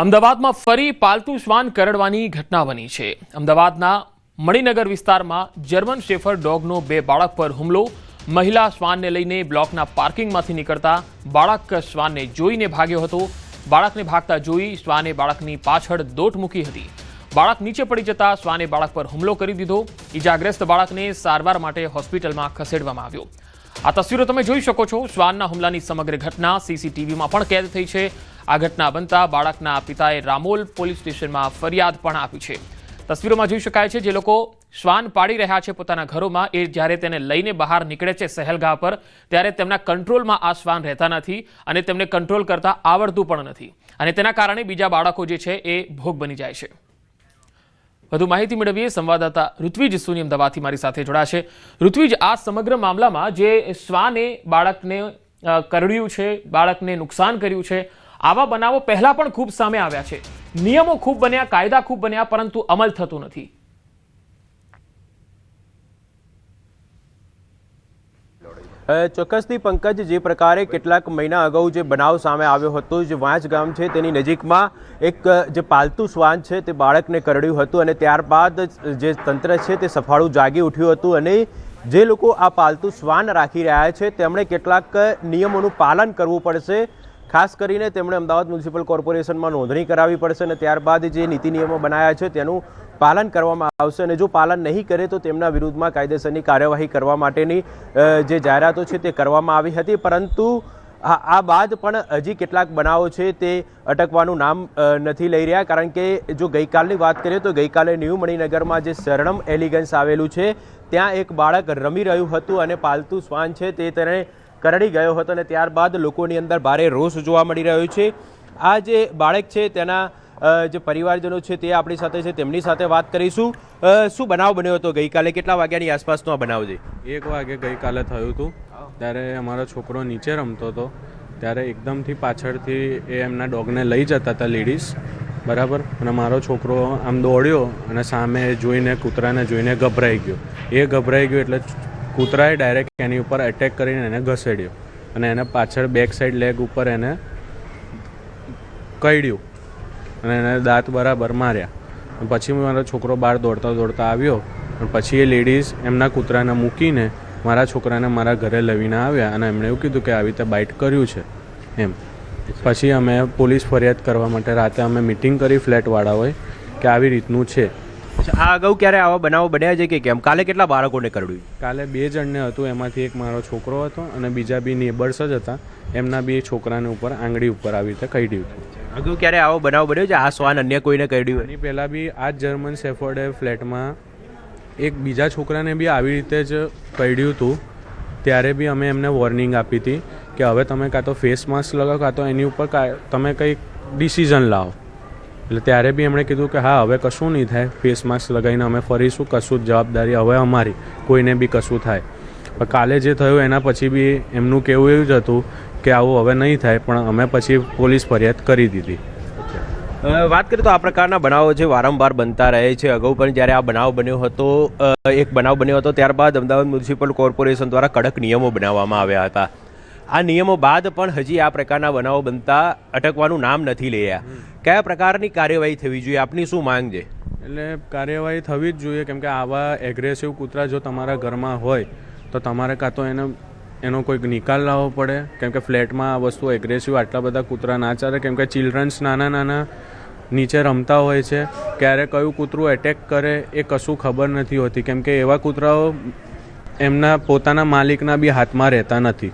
અમદાવાદમાં ફરી પાલતુ શ્વાન કરડવાની ઘટના બની છે. અમદાવાદના મણિનગર વિસ્તારમાં જર્મન શેફર ડોગનો બે બાળક પર હુમલો. મહિલા શ્વાનને લઈને બ્લોકના પાર્કિંગમાંથી નીકળતા બાળક શ્વાનને જોઈને ભાગ્યો હતો. બાળકને ભાગતા જોઈ શ્વાને બાળકની પાછળ દોટ મૂકી હતી. બાળક નીચે પડી જતા શ્વાને બાળક પર હુમલો કરી દીધો. ઈજાગ્રસ્ત બાળકને સારવાર માટે હોસ્પિટલમાં ખસેડવામાં આવ્યો. આ તસવીરો તમે જોઈ શકો છો. શ્વાનના હુમલાની સમગ્ર ઘટના સીસીટીવીમાં પણ કેદ થઈ છે. આ ઘટના બનતા બાળકના પિતાએ રામોલ પોલીસ સ્ટેશનમાં ફરિયાદ પણ આપી છે. તસવીરોમાં જોઈ શકાય છે જે લોકો શ્વાન પાડી રહ્યા છે પોતાના ઘરોમાં. એ જ્યારે તેને લઈને બહાર નીકળે છે સહેલગાહ પર, ત્યારે તેમના કંટ્રોલમાં આ શ્વાન રહેતા નથી અને તેમને કંટ્રોલ કરતા આવડતું પણ નથી. અને તેના કારણે બીજા બાળકો જે છે એ ભોગ બની જાય છે. વધુ માહિતી મેળવીએ સંવાદદાતા ઋત્વિજ સુની અમદાવાદથી મારી સાથે જોડાશે. ઋત્વિજ, આ સમગ્ર મામલામાં જે શ્વાને બાળકને કરડ્યું છે, બાળકને નુકસાન કર્યું છે આવા બનાવો પહેલા પણ ખૂબ સામે આવ્યા છે. નિયમો ખૂબ બન્યા, કાયદા ખૂબ બન્યા, પરંતુ અમલ થતો નથી. ચોક્કસથી પંકજ, જે પ્રકારે કેટલાક મહિના અગાઉ જે બનાવ સામે આવ્યો હતો, જે વાંચ ગામ છે તેની નજીકમાં એક, જે પાલતુ શ્વાન છે તે બાળકને કરડ્યું હતું અને ત્યારબાદ જે તંત્ર છે તે સફાળું જાગી ઉઠ્યું હતું અને જે લોકો આ પાલતુ શ્વાન રાખી રહ્યા છે, તેમણે કેટલાક નિયમોનું પાલન કરવું પડશે. ખાસ કરીને તેમણે અમદાવાદ મ્યુનિસિપલ કોર્પોરેશનમાં નોંધણી કરાવવી પડશે અને ત્યારબાદ જે નીતિ નિયમો બનાવ્યા છે તેનું પાલન કરવામાં આવશે અને જો પાલન નહીં કરે તો તેમના વિરુદ્ધમાં કાયદેસરની કાર્યવાહી કરવા માટેની જે જાહેરાતો છે તે કરવામાં આવી હતી. પરંતુ આ બાદ પણ હજી કેટલાક બનાવો છે તે અટકવાનું નામ નથી લઈ રહ્યા. કારણ કે જો ગઈકાલની વાત કરીએ તો ગઈકાલે ન્યૂ મણિનગરમાં જે શરણમ એલિગન્સ આવેલું છે, ત્યાં એક બાળક રમી રહ્યું હતું અને પાલતુ શ્વાન છે. તે તેને કરડી ગયો હતો અને ત્યારબાદ લોકોની અંદર ભારે રોષ જોવા મળી રહ્યો છે. આ જે બાળક છે તેના જે પરિવારજનો છે તે આપણી સાથે છે, તેમની સાથે વાત કરીશું. શું બનાવ બન્યો હતો? ગઈકાલે કેટલા વાગ્યાની આસપાસનો આ બનાવ છે? એક વાગે ગઈકાલે થયું હતું. ત્યારે અમારો છોકરો નીચે રમતો હતો. ત્યારે એકદમથી પાછળથી એ એમના ડોગને લઈ જતા હતા લેડીઝ. બરાબર? અને મારો છોકરો આમ દોડ્યો અને સામે જોઈને, કૂતરાને જોઈને ગભરાઈ ગયો. એ ગભરાઈ ગયો એટલે કૂતરાએ ડાયરેક્ટ એની ઉપર એટેક કરીને એને ઘસેડ્યો અને એને પાછળ બેક સાઈડ લેગ ઉપર એને કઈડ્યું અને એને દાંત બરાબર માર્યા. પછી મારો છોકરો બહાર દોડતા દોડતા આવ્યો અને પછી એ લેડીઝ એમના કૂતરાને મૂકીને મારા છોકરાને મારા ઘરે લવીને આવ્યા અને એમણે એવું કીધું કે આવી રીતે બાઇટ કર્યું છે એમ. પછી અમે પોલીસ ફરિયાદ કરવા માટે રાતે અમે મિટિંગ કરી ફ્લેટવાળાઓએ કે આવી રીતનું છે. આ અગાઉ ક્યારે આવા બનાવો બન્યા છે કે કેમ? કાલે કેટલા બાળકોને કરડ્યું? કાલે બે જણને હતું એમાંથી એક મારો છોકરો હતો અને બીજા બી નેબર્સ જ હતા. એમના બી છોકરાને ઉપર આંગળી ઉપર આવી રીતે કઈડ્યું હતું અગાઉ ક્યારે આવો બનાવ બન્યો છે? આ શ્વાન અન્ય કોઈને કરડ્યું એની પહેલાં બી આ જ જર્મન સેફર્ડે ફ્લેટમાં એક બીજા છોકરાને બી આવી રીતે જ કઈડ્યું હતું. ત્યારે બી અમે એમને વોર્નિંગ આપી હતી કે હવે તમે કાં તો ફેસ માસ્ક લગાવો કાં તો એની ઉપર તમે કંઈક ડિસિઝન લાવો. એટલે ત્યારે બી એમણે કીધું કે હા, હવે કશું નહીં થાય. ફેસ માસ્ક લગાવીને અમે ફરીશું, કશું જ જવાબદારી હવે અમારી, કોઈને બી કશું થાય. પણ કાલે જે થયું એના પછી બી એમનું કહેવું એવું જ હતું કે આવું હવે નહીં થાય, પણ અમે પછી પોલીસ ફરિયાદ કરી દીધી. વાત કરીએ તો આ પ્રકારના બનાવો છે વારંવાર બનતા રહે છે. અગાઉ પણ જ્યારે આ બનાવ બન્યો હતો એક બનાવ બન્યો હતો, ત્યારબાદ અમદાવાદ મ્યુનિસિપલ કોર્પોરેશન દ્વારા કડક નિયમો બનાવવામાં આવ્યા હતા. આ નિયમો બાદ પણ હજી આ પ્રકારના બનાવો બનતા અટકવાનું નામ નથી લઈ રહ્યા કયા પ્રકારની કાર્યવાહી થવી જોઈએ? આપની શું માંગ છે? એટલે કાર્યવાહી થવી જ જોઈએ કેમ કે આવા એગ્રેસિવ કૂતરા જો તમારા ઘરમાં હોય તો તમારે કાં તો એને એનો કોઈક નિકાલ લાવવો પડે. કેમ કે ફ્લેટમાં આ વસ્તુ એગ્રેસિવ આટલા બધા કૂતરા ના ચાલે. કેમ કે ચિલ્ડ્રન્સ નાના નાના નીચે રમતા હોય છે. ક્યારે કયું કૂતરું એટેક કરે એ કશું ખબર નથી હોતી. કેમ કે એવા કૂતરાઓ એમના પોતાના માલિકના બી હાથમાં રહેતા નથી.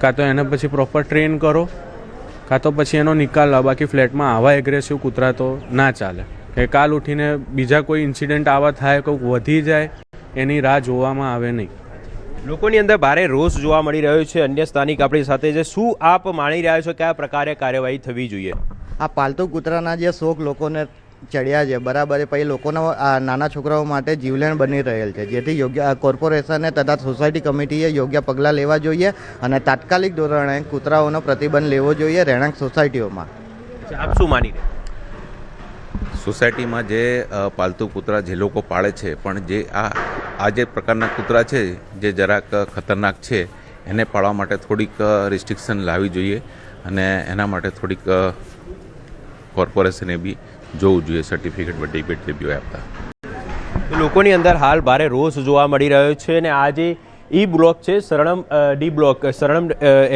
કાં તો એને પછી પ્રોપર ટ્રેન કરો કાં તો પછી એનો નિકાલ લાવો. બાકી ફ્લેટમાં આવા એગ્રેસિવ કૂતરા તો ના ચાલે. કે કાલ ઉઠીને બીજા કોઈ ઇન્સિડન્ટ આવા થાય કોઈક વધી જાય એની રાહ જોવામાં આવે નહીં. લોકોની અંદર ભારે રોષ જોવા મળી રહ્યો છે. અન્ય સ્થાનિક આપણી સાથે છે. શું આપ માણી રહ્યા છો કયા પ્રકારે કાર્યવાહી થવી જોઈએ? આ પાલતુ કૂતરાના જે શોખ લોકોને ચડ્યા છે. બરાબર એ પછી લોકોના આ નાના છોકરાઓ માટે જીવલેણ બની રહેલ છે. જેથી યોગ્ય આ કોર્પોરેશને તથા સોસાયટી કમિટીએ યોગ્ય પગલાં લેવા જોઈએ અને તાત્કાલિક ધોરણે કૂતરાઓનો પ્રતિબંધ લેવો જોઈએ રહેણાંક સોસાયટીઓમાં આપ શું માની સોસાયટીમાં જે પાલતુ કૂતરા જે લોકો પાળે છે પણ જે આ આ જે પ્રકારના કૂતરા છે જે જરાક ખતરનાક છે એને પાળવા માટે થોડીક રિસ્ટ્રિક્શન લાવવી જોઈએ અને એના માટે થોડીક કોર્પોરેશને બી જોવું જોઈએ. સર્ટિફિકેટ બધી જે બી આપતા લોકોની અંદર હાલ ભારે રોષ જોવા મળી રહ્યો છે અને આજે ઈ બ્લોક છે સરણમ ડી બ્લોક સરણમ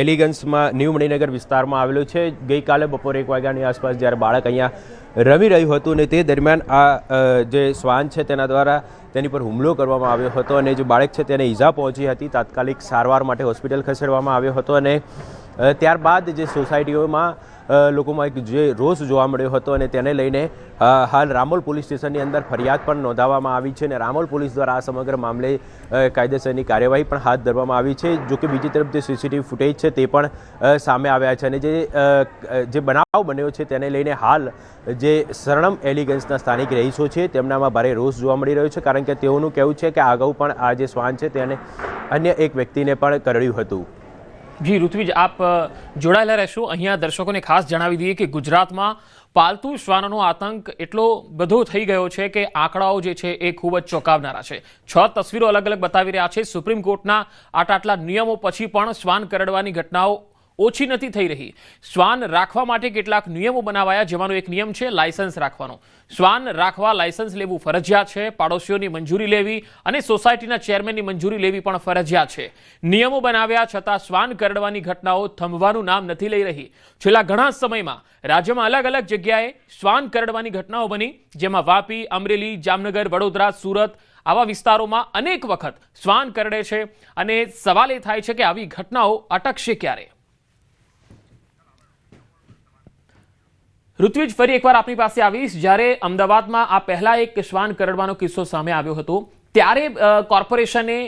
એલિગન્સમાં ન્યૂ મણિનગર વિસ્તારમાં આવેલો છે. ગઈકાલે બપોરે એક વાગ્યાની આસપાસ જ્યારે બાળક અહીંયા રમી રહ્યું હતું અને તે દરમિયાન આ જે શ્વાન છે તેના દ્વારા તેની પર હુમલો કરવામાં આવ્યો હતો અને જે બાળક છે તેને ઈજા પહોંચી હતી. તાત્કાલિક સારવાર માટે હોસ્પિટલ ખસેડવામાં આવ્યો હતો અને ત્યારબાદ જે સોસાયટીઓમાં લોકોમાં એક જે રોષ જોવા મળ્યો હતો અને તેને લઈને હાલ રામોલ પોલીસ સ્ટેશનની અંદર ફરિયાદ પણ નોંધાવવામાં આવી છે અને રામોલ પોલીસ દ્વારા આ સમગ્ર મામલે કાયદેસરની કાર્યવાહી પણ હાથ ધરવામાં આવી છે. જો કે બીજી તરફ જે સીસીટીવી ફૂટેજ છે તે પણ સામે આવ્યા છે અને જે જે બનાવ બન્યો છે તેને લઈને હાલ જે સરણમ એલિગન્સના સ્થાનિક રહીશો છે તેમનામાં ભારે રોષ જોવા મળી રહ્યો છે કારણ કે તેઓનું કહેવું છે કે અગાઉ પણ આ જે શ્વાન છે તેને અન્ય એક વ્યક્તિને પણ કરડ્યું હતું. જી, ઋત્વિજ, આપ જોડાયેલા રહેશો. અહીંયા દર્શકોને ખાસ જણાવી દઈએ કે ગુજરાતમાં પાલતુ શ્વાનનો આતંક એટલો બધો થઈ ગયો છે કે આંકડાઓ જે છે એ ખૂબ જ ચોંકાવનારા છે. છ તસવીરો અલગ અલગ બતાવી રહ્યા છે. સુપ્રીમ કોર્ટના આટલા આટલા નિયમો પછી પણ શ્વાન કરડવાની ઘટનાઓ ઓછી નથી થઈ રહી. શ્વાન રાખવા માટે કેટલાક નિયમો બનાવાયા, જેમાંનો એક નિયમ છે લાયસન્સ રાખવાનો. શ્વાન રાખવા, લાયસન્સ લેવું ફરજિયાત છે, પાડોશીઓની મંજૂરી લેવી અને સોસાયટીના ચેરમેનની મંજૂરી લેવી પણ ફરજિયાત છે. નિયમો બનાવ્યા છતાં શ્વાન કરડવાની ઘટનાઓ થંભવાનું નામ નથી લઈ રહી. છેલ્લા ઘણા સમયમાં રાજ્યમાં અલગ અલગ જગ્યાએ શ્વાન કરડવાની ઘટનાઓ બની, જેમાં વાપી, અમરેલી, જામનગર, વડોદરા, સુરત આવા વિસ્તારોમાં અનેક વખત શ્વાન કરડે છે અને સવાલ એ થાય છે કે આવી ઘટનાઓ અટકશે ક્યારે? ઋત્વિજ ફરી એકવાર આપણી પાસે આવીશ. જ્યારે અમદાવાદમાં આ પહેલા એક શ્વાન કરડવાનો કિસ્સો સામે આવ્યો હતો, ત્યારે કોર્પોરેશને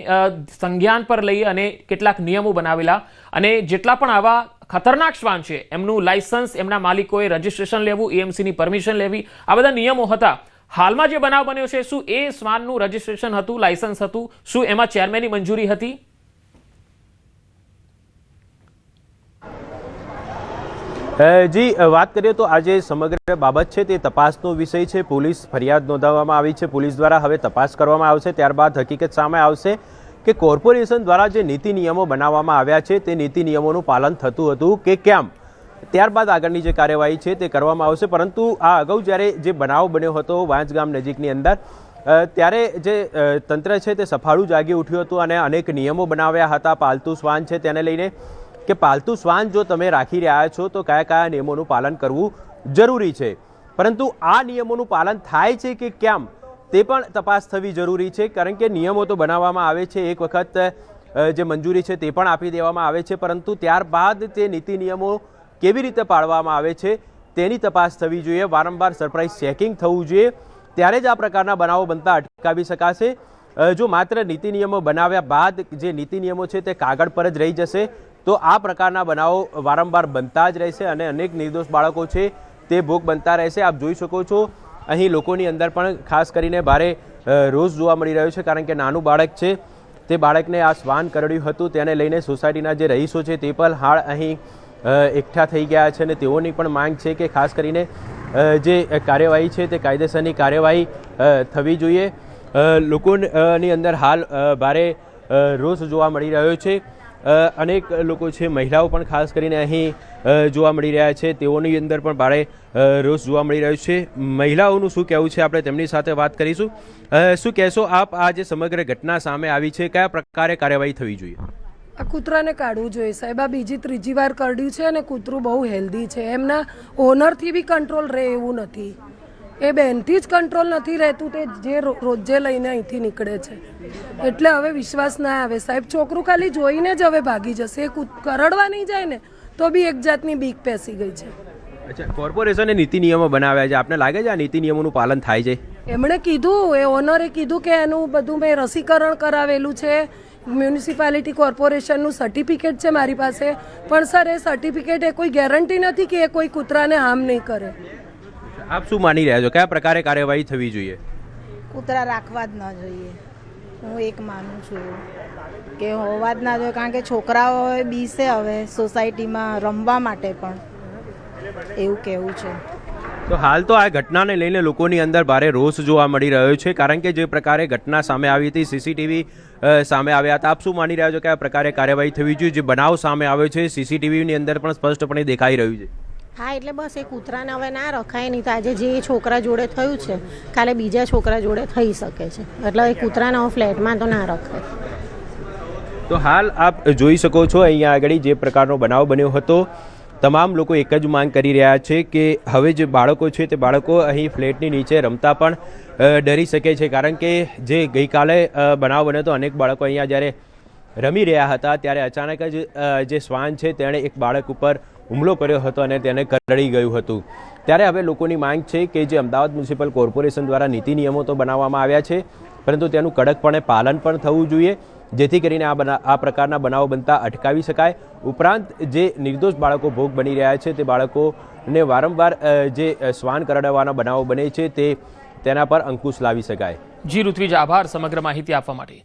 સંજ્ઞાન પર લઈ અને કેટલાક નિયમો બનાવેલા અને જેટલા પણ આવા ખતરનાક શ્વાન છે, એમનું લાયસન્સ, એમના માલિકોએ રજીસ્ટ્રેશન લેવું, એએમસીની પરમિશન લેવી, આ બધા નિયમો હતા. હાલમાં જે બનાવ બન્યો છે, શું એ શ્વાનનું રજીસ્ટ્રેશન હતું, લાયસન્સ હતું? શું એમાં ચેરમેનની મંજૂરી હતી? જી વાત કરીએ તો આજે સમગ્ર બાબત છે તે તપાસનો વિષય છે. પોલીસ ફરિયાદ નોંધાવવામાં આવી છે. પોલીસ દ્વારા હવે તપાસ કરવામાં આવશે. ત્યારબાદ હકીકત સામે આવશે કે કોર્પોરેશન દ્વારા જે નીતિ નિયમો બનાવવામાં આવ્યા છે તે નીતિ નિયમોનું પાલન થતું હતું કે કેમ? ત્યારબાદ આગળની જે કાર્યવાહી છે તે કરવામાં આવશે. પરંતુ આ અગાઉ જ્યારે જે બનાવ બન્યો હતો વાંચગામ નજીકની અંદર ત્યારે જે તંત્ર છે તે સફાળું જાગી ઉઠ્યું હતું અને અનેક નિયમો બનાવ્યા હતા. પાલતુ શ્વાન છે તેને લઈને કે પાલતુ શ્વાન જો તમે રાખી રહ્યા છો, તો કયા કયા નિયમોનું પાલન કરવું જરૂરી છે? પરંતુ આ નિયમોનું પાલન થાય છે કે કેમ? તે પણ તપાસ થવી જરૂરી છે, કારણ કે નિયમો તો બનાવવામાં આવે છે, એક વખત જે મંજૂરી છે તે પણ આપી દેવામાં આવે છે, પરંતુ ત્યારબાદ તે નીતિ નિયમો કેવી રીતે પાળવામાં આવે છે તેની તપાસ થવી જોઈએ, વારંવાર સરપ્રાઇઝ ચેકિંગ થવું જોઈએ, ત્યારે જ આ પ્રકારના બનાવો બનતા અટકાવી શકાશે. જો માત્ર નીતિ નિયમો બનાવ્યા બાદ જે નીતિ નિયમો છે તે કાગળ પર જ રહી જશે તો આ પ્રકારના બનાવો વારંવાર બનતા જ રહેશે અને અનેક નિર્દોષ બાળકો છે તે ભોગ બનતા રહેશે. આપ જોઈ શકો છો, અહીં લોકોની અંદર પણ ખાસ કરીને ભારે રોષ જોવા મળી રહ્યો છે કારણ કે નાનું બાળક છે. તે બાળકને આ શ્વાન કરડ્યું હતું, તેને લઈને સોસાયટીના જે રહીશો છે તે પણ હાલ અહીં એકઠા થઈ ગયા છે અને તેઓની પણ માંગ છે કે ખાસ કરીને જે કાર્યવાહી છે તે કાયદેસરની કાર્યવાહી થવી જોઈએ. લોકોની અંદર હાલ ભારે રોષ જોવા મળી રહ્યો છે. અનેક લોકો છે, મહિલાઓ પણ ખાસ કરીને અહીં જોવા મળી રહ્યા છે. તેઓની અંદર પણ ભારે રોષ જોવા મળી રહ્યો છે. મહિલાઓનું શું કહેવું છે, આપણે તેમની સાથે વાત કરીશું. શું કહેશો આપ, આ જે સમગ્ર ઘટના સામે આવી છે, કયા પ્રકારે કાર્યવાહી થવી જોઈએ? આ કૂતરાને કાઢવું જોઈએ સાહેબ. આ બીજી ત્રીજી વાર કરડ્યું છે અને કૂતરું બહુ હેલ્ધી છે. એમના ઓનરથી બી કંટ્રોલ રહે એવું નથી. એ બેનથી જ કંટ્રોલ નથી રહેતું તે જે રોજે લઈને અહીંથી નીકળે છે. એટલે હવે વિશ્વાસ ના આવે. સાહેબ છોકરું ખાલી જોઈને જ હવે ભાગી જશે. એ કરડવા નહીં જાય ને તો બી એક જાતની બીક પેસી ગઈ છે. અચ્છા કોર્પોરેશને નીતિ નિયમો બનાવ્યા છે. આપને લાગે છે આ નીતિ નિયમોનું પાલન થાય છે? એમણે કીધું એ ઓનરે કીધું કે એનું બધું મેં રસીકરણ કરાવેલું છે. મ્યુનિસિપાલિટી કોર્પોરેશનનું સર્ટિફિકેટ છે મારી પાસે. પણ સર એ સર્ટિફિકેટ એ કોઈ ગેરંટી નથી કે એ કોઈ કૂતરાને હાર્મ નહીં કરે. આપ શું માની રહ્યા છો? કયા પ્રકારે કાર્યવાહી થવી જોઈએ? કૂતરા રાખવા જ ન જોઈએ. હું એક માનું છું કે હોવા જ ના જોઈએ કારણ કે છોકરાઓ બીસે હવે સોસાયટીમાં રમવા માટે પણ. એવું કહેવું છે. તો હાલ તો આ ઘટનાને લઈને લોકોની અંદર ભારે રોષ જોવા મળી રહ્યો છે કારણ કે જે પ્રકારે ઘટના સામે આવી હતી સીસીટીવી સામે આવ્યા હતા. આપ શું માની રહ્યા છો કે આ પ્રકારે કાર્યવાહી થવી જોઈએ? જે બનાવ સામે આવ્યો છે સીસીટીવીની અંદર પણ સ્પષ્ટપણે દેખાઈ રહ્યું છે. હા, એટલે બસ એ કૂતરાને હવે ના રખાય, નહીં તો આજે જે છોકરા જોડે થયું છે, કાલે બીજા છોકરા જોડે થઈ શકે છે. એટલે એ કૂતરાને હવે ફ્લેટમાં તો ના રખાય. તો હાલ આપ જોઈ શકો છો અહીંયા આગળ જે પ્રકારનો બનાવ બન્યો હતો. તમામ લોકો એક જ માંગ કરી રહ્યા છે કે હવે જે બાળકો છે તે બાળકો અહીં ફ્લેટની નીચે રમતા પણ ડરી શકે છે. કારણ કે જે ગઈકાલે બનાવ બન્યો હતો, અનેક બાળકો અહીંયા જ્યારે રમી રહ્યા હતા, ત્યારે અચાનક જ જે શ્વાન છે, તેણે એક બાળક ઉપર હુમલો કર્યો હતો અને તેને કરડી ગયું હતું. ત્યારે હવે લોકોની માંગ છે કે જે અમદાવાદ મ્યુનિસિપલ કોર્પોરેશન દ્વારા નીતિ નિયમો તો બનાવવામાં આવ્યા છે, પરંતુ તેનું કડકપણે પાલન પણ થવું જોઈએ, જેથી કરીને આ બના, આ પ્રકારના બનાવો બનતા અટકાવી શકાય. ઉપરાંત જે નિર્દોષ બાળકો ભોગ બની રહ્યા છે, તે બાળકોને વારંવાર જે શ્વાન કરડવાના બનાવો બને છે, તે તેના પર અંકુશ લાવી શકાય. જી, ઋત્વિજ, આભાર સમગ્ર માહિતી આપવા માટે.